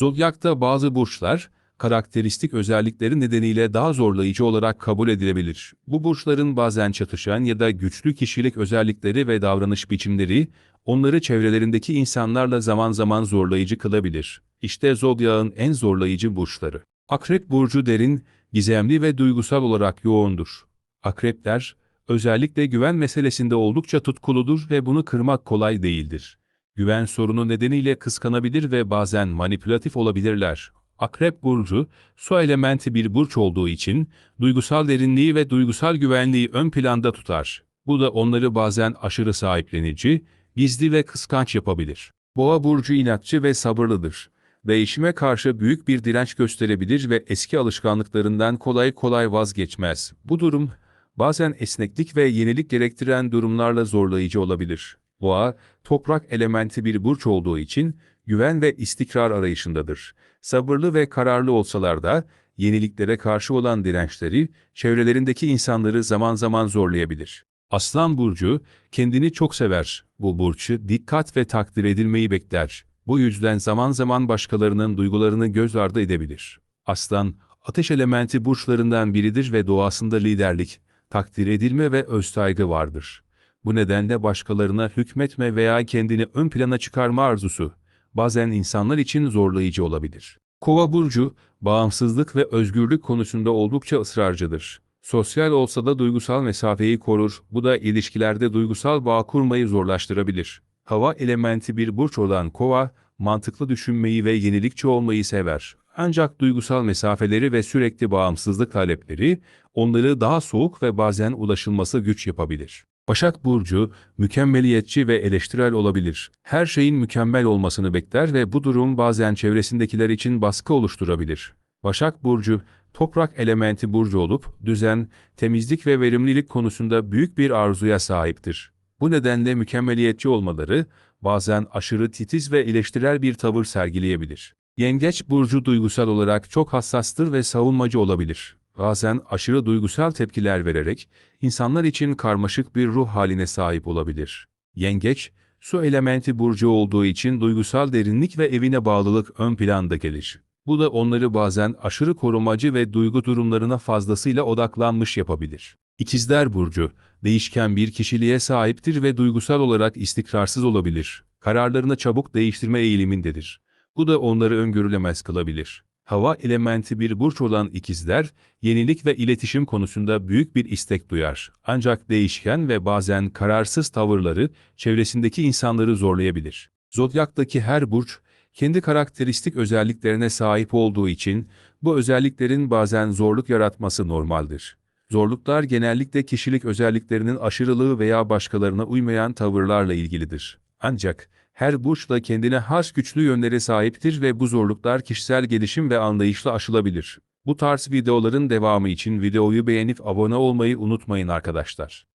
Zodyakta bazı burçlar, karakteristik özellikleri nedeniyle daha zorlayıcı olarak kabul edilebilir. Bu burçların bazen çatışan ya da güçlü kişilik özellikleri ve davranış biçimleri, onları çevrelerindeki insanlarla zaman zaman zorlayıcı kılabilir. İşte Zodyak'ın en zorlayıcı burçları. Akrep burcu derin, gizemli ve duygusal olarak yoğundur. Akrepler, özellikle güven meselesinde oldukça tutkuludur ve bunu kırmak kolay değildir. Güven sorunu nedeniyle kıskanabilir ve bazen manipülatif olabilirler. Akrep burcu, su elementi bir burç olduğu için duygusal derinliği ve duygusal güvenliği ön planda tutar. Bu da onları bazen aşırı sahiplenici, gizli ve kıskanç yapabilir. Boğa burcu inatçı ve sabırlıdır. Değişime karşı büyük bir direnç gösterebilir ve eski alışkanlıklarından kolay kolay vazgeçmez. Bu durum, bazen esneklik ve yenilik gerektiren durumlarla zorlayıcı olabilir. Boğa, toprak elementi bir burç olduğu için güven ve istikrar arayışındadır. Sabırlı ve kararlı olsalar da yeniliklere karşı olan dirençleri çevrelerindeki insanları zaman zaman zorlayabilir. Aslan burcu kendini çok sever. Bu burcu dikkat ve takdir edilmeyi bekler. Bu yüzden zaman zaman başkalarının duygularını göz ardı edebilir. Aslan, ateş elementi burçlarından biridir ve doğasında liderlik, takdir edilme ve özsaygı vardır. Bu nedenle başkalarına hükmetme veya kendini ön plana çıkarma arzusu, bazen insanlar için zorlayıcı olabilir. Kova burcu, bağımsızlık ve özgürlük konusunda oldukça ısrarcıdır. Sosyal olsa da duygusal mesafeyi korur, bu da ilişkilerde duygusal bağ kurmayı zorlaştırabilir. Hava elementi bir burç olan kova, mantıklı düşünmeyi ve yenilikçi olmayı sever. Ancak duygusal mesafeleri ve sürekli bağımsızlık talepleri, onları daha soğuk ve bazen ulaşılması güç yapabilir. Başak Burcu, mükemmeliyetçi ve eleştirel olabilir. Her şeyin mükemmel olmasını bekler ve bu durum bazen çevresindekiler için baskı oluşturabilir. Başak Burcu, toprak elementi burcu olup, düzen, temizlik ve verimlilik konusunda büyük bir arzuya sahiptir. Bu nedenle mükemmeliyetçi olmaları, bazen aşırı titiz ve eleştirel bir tavır sergileyebilir. Yengeç Burcu duygusal olarak çok hassastır ve savunmacı olabilir. Bazen aşırı duygusal tepkiler vererek, insanlar için karmaşık bir ruh haline sahip olabilir. Yengeç, su elementi burcu olduğu için duygusal derinlik ve evine bağlılık ön planda gelir. Bu da onları bazen aşırı korumacı ve duygu durumlarına fazlasıyla odaklanmış yapabilir. İkizler Burcu, değişken bir kişiliğe sahiptir ve duygusal olarak istikrarsız olabilir. Kararlarını çabuk değiştirme eğilimindedir. Bu da onları öngörülemez kılabilir. Hava elementi bir burç olan ikizler, yenilik ve iletişim konusunda büyük bir istek duyar. Ancak değişken ve bazen kararsız tavırları çevresindeki insanları zorlayabilir. Zodyaktaki her burç, kendi karakteristik özelliklerine sahip olduğu için bu özelliklerin bazen zorluk yaratması normaldir. Zorluklar genellikle kişilik özelliklerinin aşırılığı veya başkalarına uymayan tavırlarla ilgilidir. Ancak her burç da kendine has güçlü yönlere sahiptir ve bu zorluklar kişisel gelişim ve anlayışla aşılabilir. Bu tarz videoların devamı için videoyu beğenip abone olmayı unutmayın arkadaşlar.